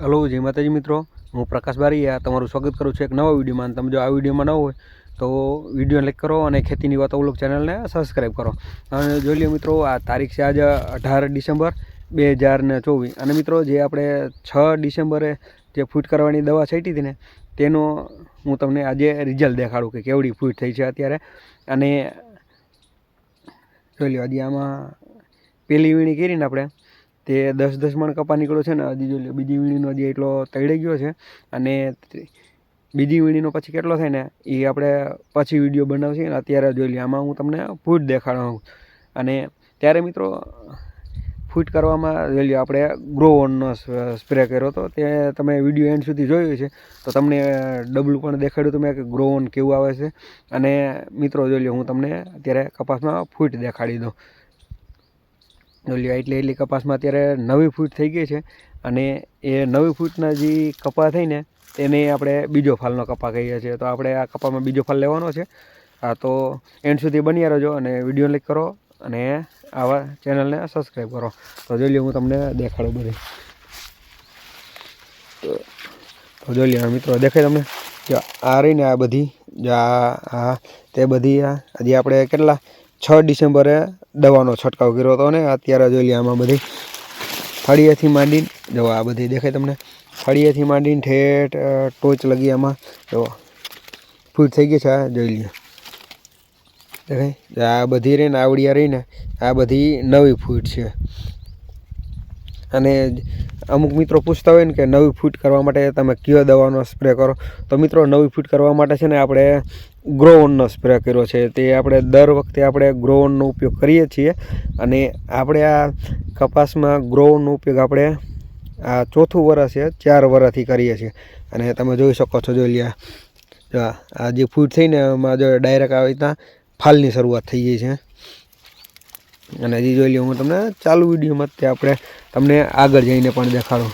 Hello, જય માતાજી મિત્રો. હું પ્રકાશ બારીયા તમારું સ્વાગત કરું છું એક નવા વિડીયોમાં. તમે જો આ વિડીયોમાં ન હોય, તો વીડિયો લાઈક કરો અને ખેતીની વાતો ઓલોક ચેનલને સબસ્ક્રાઈબ કરો. અને જોઈ લ્યો મિત્રો, આ તારીખ છે આજે અઢાર ડિસેમ્બર બે હજાર ને ચોવીસ. અને મિત્રો, જે આપણે છ ડિસેમ્બરે જે ફૂટ કરવાની દવા છાંટી હતી ને, તેનો હું તમને આજે રિઝલ્ટ દેખાડું કે કેવડી ફૂટ થઈ છે અત્યારે. અને જોઈ લ્યો, આજે આમાં પેલી વીણી કરીને આપણે તે દસ દસ મણ કપા નીકળ્યો છે ને, હજી જોઈ લો બીજી વીણીનો હજી એટલો તળી ગયો છે અને બીજી વીણીનો પછી કેટલો થાય ને, એ આપણે પછી વીડિયો બનાવશે અને અત્યારે જોઈ લઈએ આમાં હું તમને ફૂટ દેખાડું અને ત્યારે મિત્રો, ફૂટ કરવામાં જોઈ લ્યો, આપણે ગ્રોવનનો સ્પ્રે કર્યો હતો, તે તમે વીડિયો એન્ડ સુધી જોયો છે, તો તમને ડબલું પણ દેખાડ્યું તમે કે ગ્રોવન કેવું આવે છે. અને મિત્રો, જોઈ લ્યો, હું તમને અત્યારે કપાસમાં ફૂટ દેખાડી દઉં. ઓલી એટલી એટલી કપાસમાં અત્યારે નવી ફૂટ થઈ ગઈ છે અને એ નવી ફૂટના જે કપા થઈને એને આપણે બીજો ફાલનો કપા કહીએ છીએ. તો આપણે આ કપામાં બીજો ફાલ લેવાનો છે. આ તો એન્ડ સુધી બન્યા રહેજો અને વીડિયો લાઈક કરો અને આવા ચેનલને સબસ્ક્રાઈબ કરો. તો જોઈ લ્યો, હું તમને દેખાડું બધી. તો જોઈ લ્યો, મિત્રો, દેખાય તમને? જો આ રહીને આ બધી આ આ, તે બધી, આ, હજી આપણે કેટલા છ ડિસેમ્બરે દવાનો છંટકાવ કર્યો હતો ને અત્યારે જોઈ લઈએ આમાં બધી ફળિયાથી માંડીને જો આ બધી દેખાય તમને, ફળિયાથી માંડીને ઠેઠ ટોચ લગી આમાં જો ફૂટ થઈ ગઈ છે, આ જોઈ લઈએ દેખાય? આ બધી રહીને, આવડિયા રહીને, આ બધી નવી ફૂટ છે. અને અમુક મિત્રો પૂછતા હોય ને કે નવી ફૂટ કરવા માટે તમે કયો દવાનો સ્પ્રે કરો? તો મિત્રો, નવી ફૂટ કરવા માટે છે ને આપણે ગ્રોવનનો સ્પ્રે કર્યો છે. તે આપણે દર વખતે આપણે ગ્રોવનનો ઉપયોગ કરીએ છીએ. અને આપણે આ કપાસમાં ગ્રોવનનો ઉપયોગ આપણે આ ચોથું વરસ છે, ચાર વરસથી કરીએ છીએ. અને તમે જોઈ શકો છો, જોઈ લ્યા. આ જે ફૂટ થઈને એમાં જો ડાયરેક્ટ આવી રીતના ફાલની શરૂઆત થઈ ગઈ છે. અને હજી જોઈ લઉં હું તમને ચાલુ વિડીયોમાં તે આપણે તમને આગળ જઈને પણ દેખાડું.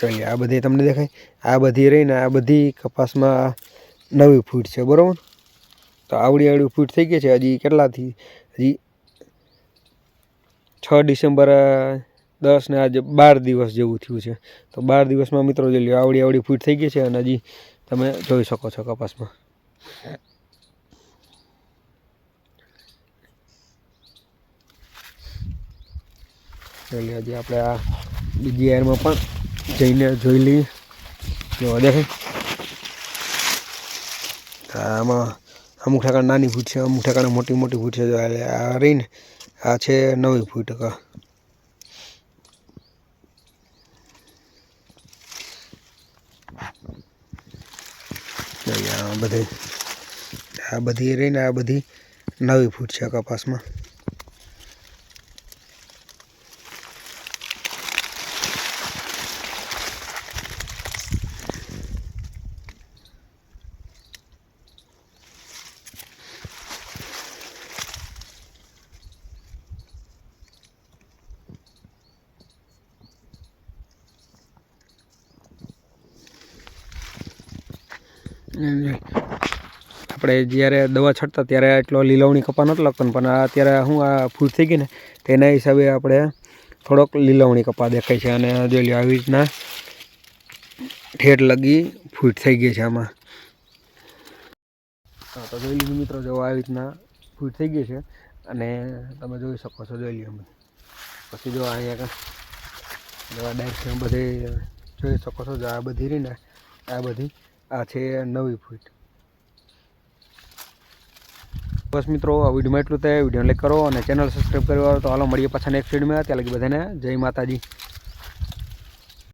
ચાલીએ આ બધી તમને દેખાય. આ બધી રહીને આ બધી કપાસમાં નવી ફૂટ છે, બરાબર? તો આવડી આવડી ફૂટ થઈ ગઈ છે, હજી કેટલાથી? હજી છ ડિસેમ્બર દસ ને આજે બાર દિવસ જેવું થયું છે. તો બાર દિવસમાં મિત્રો જોઈ લ્યો, આવડી આવડી ફૂટ થઈ ગઈ છે અને હજી તમે જોઈ શકો છો કપાસમાં. એટલે હજી આપણે આ બીજી એરમાં પણ જઈને જોઈ લઈએ. જોવા દેખાય આમાં અમુક ઠેકાણ નાની ફૂટ છે, અમુક ઠેકાણે મોટી મોટી ફૂટ છે. એટલે આ રહીને આ છે નવી ફૂટ આ બધી આ બધી રહીને આ બધી નવી ફૂટ છે કપાસમાં. આપણે જ્યારે દવા છંટતા ત્યારે એટલો લીલવણી કપા નહોતો લાગતો પણ અત્યારે શું આ ફૂટ થઈ ગઈ ને તેના હિસાબે આપણે થોડોક લીલવણી કપા દેખાય છે અને જોઈ લો આવી રીતના ઠેઠ લગી ફૂટ થઈ ગઈ છે આમાં. હા, તો જોઈ લીધું મિત્રો, જો આવી રીતના ફૂટ થઈ ગઈ છે અને તમે જોઈ શકો છો, જોઈ લો પછી જો અહીંયા દવા ડાયરેક્ટ બધે જોઈ શકો છો, જો આ બધી રહી ને, આ બધી આ છે નવી ફૂટ. બસ મિત્રો, આ વિડીયોમાં એટલું થાય વીડિયો લાઈક કરો અને ચેનલ સબસ્ક્રાઈબ કરવા તો હાલો, મળીએ પાછા નેક્સ્ટ વિડીયોમાં. ત્યાં લગી બધાને જય માતાજી.